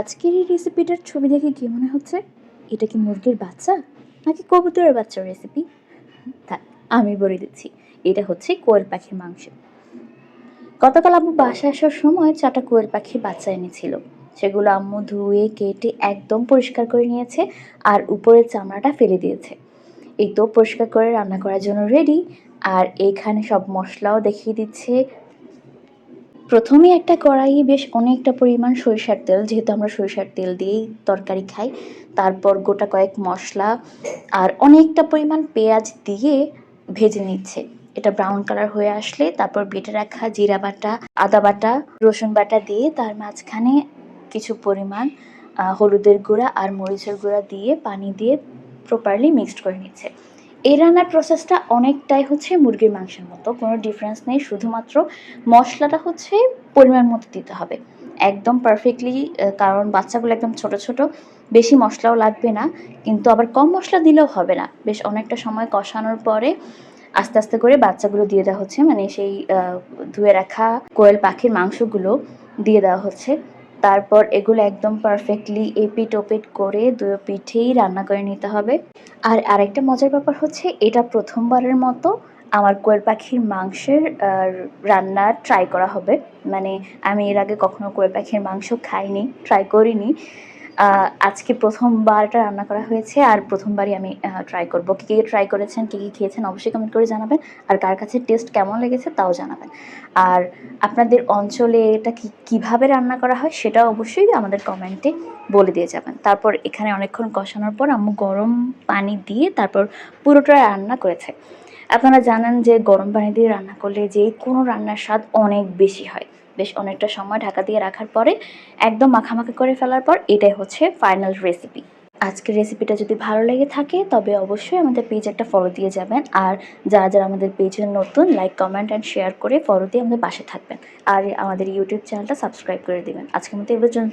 আজকের এই রেসিপিটার ছবি দেখে কি মনে হচ্ছে? এটা কি মুরগির বাচ্চা? নাকি কবুতরের বাচ্চার রেসিপি? থাক, আমি বলে দিচ্ছি, এটা হচ্ছে কোয়েল পাখির মাংস। গতকাল আম্মু বাসায় আসার সময় চারটা কোয়েল পাখির বাচ্চা এনেছিল। সেগুলো আম্মু ধুয়ে, কেটে একদম পরিষ্কার করে নিয়েছে আর উপরের চামড়াটা ফেলে দিয়েছে। এই তো পরিষ্কার করে রান্না করার জন্য রেডি আর এখানে সব মশলাও দেখিয়ে দিচ্ছে প্রথমে একটা কড়াইয়ে বেশ অনেকটা পরিমাণ সরিষার তেল, যেহেতু আমরা সরিষার তেল দিয়েই তরকারি খাই। তারপর গোটা কয়েক মশলা আর অনেকটা পরিমাণ পেঁয়াজ দিয়ে ভেজে নিচ্ছে। এটা ব্রাউন কালার হয়ে আসলে তারপর বেটে রাখা জিরা বাটা, আদা বাটা, রসুন বাটা দিয়ে তার মাঝখানে কিছু পরিমাণ হলুদের গুঁড়া আর মরিচের গুঁড়া দিয়ে পানি দিয়ে প্রপারলি মিক্সড করে নিচ্ছে। এই রান্নার প্রসেসটা অনেকটাই হচ্ছে মুরগির মাংসের মতো। কোনো ডিফারেন্স নেই, শুধুমাত্র মশলাটা হচ্ছে পরিমাণ মতো দিতে হবে। একদম পারফেক্টলি কারণ বাচ্চাগুলো একদম ছোট ছোট, বেশি মশলাও লাগবে না, কিন্তু আবার কম মশলা দিলেও হবে না। বেশ অনেকটা সময় কষানোর পরে আস্তে আস্তে করে বাচ্চাগুলো দিয়ে দেওয়া হচ্ছে। মানে সেই ধুয়ে রাখা কোয়েল পাখির মাংসগুলো দিয়ে দেওয়া হচ্ছে। তারপর এগুলো একদম পারফেক্টলি এপিট ওপিট করে দুয়ো পিঠেই রান্না করে নিতে হবে। আর আরেকটা মজার ব্যাপার হচ্ছে, এটা প্রথমবারের মতো আমার কোয়েল পাখির মাংসের রান্না ট্রাই করা হবে। মানে আমি এর আগে কখনো কোয়েল পাখির মাংস খাইনি ট্রাই করিনি। আজকে প্রথমবার এটা রান্না করা হয়েছে আর প্রথমবারই আমি ট্রাই করব। কী কী ট্রাই করেছেন, কী কী খেয়েছেন অবশ্যই কমেন্ট করে জানাবেন। আর কার কাছে টেস্ট কেমন লেগেছে তাও জানাবেন। আর আপনাদের অঞ্চলে এটা কী, কীভাবে রান্না করা হয় সেটা অবশ্যই আমাদের কমেন্টে বলে দিয়ে যাবেন। তারপর এখানে অনেকক্ষণ কষানোর পর আম্মু গরম পানি দিয়ে তারপর পুরোটা রান্না করেছে। আপনারা জানেন যে গরম পানি দিয়ে রান্না করলে যে কোনো রান্নার স্বাদ অনেক বেশি হয়। বেশ অনেকটা সময় ঢাকা দিয়ে রাখার পরে একদম মাখামাখি করে ফেলার পর এটাই হচ্ছে ফাইনাল রেসিপি আজকের রেসিপিটা যদি ভালো লেগে থাকে, তবে অবশ্যই আমাদের পেজ একটা ফলো দিয়ে যাবেন। আর যারা যারা আমাদের পেজে নতুন লাইক কমেন্ট অ্যান্ড শেয়ার করে ফলো দিয়ে আমাদের পাশে থাকবেন। আর আমাদের ইউটিউব চ্যানেলটা সাবস্ক্রাইব করে দেবেন। আজকের মতো এবার জন্য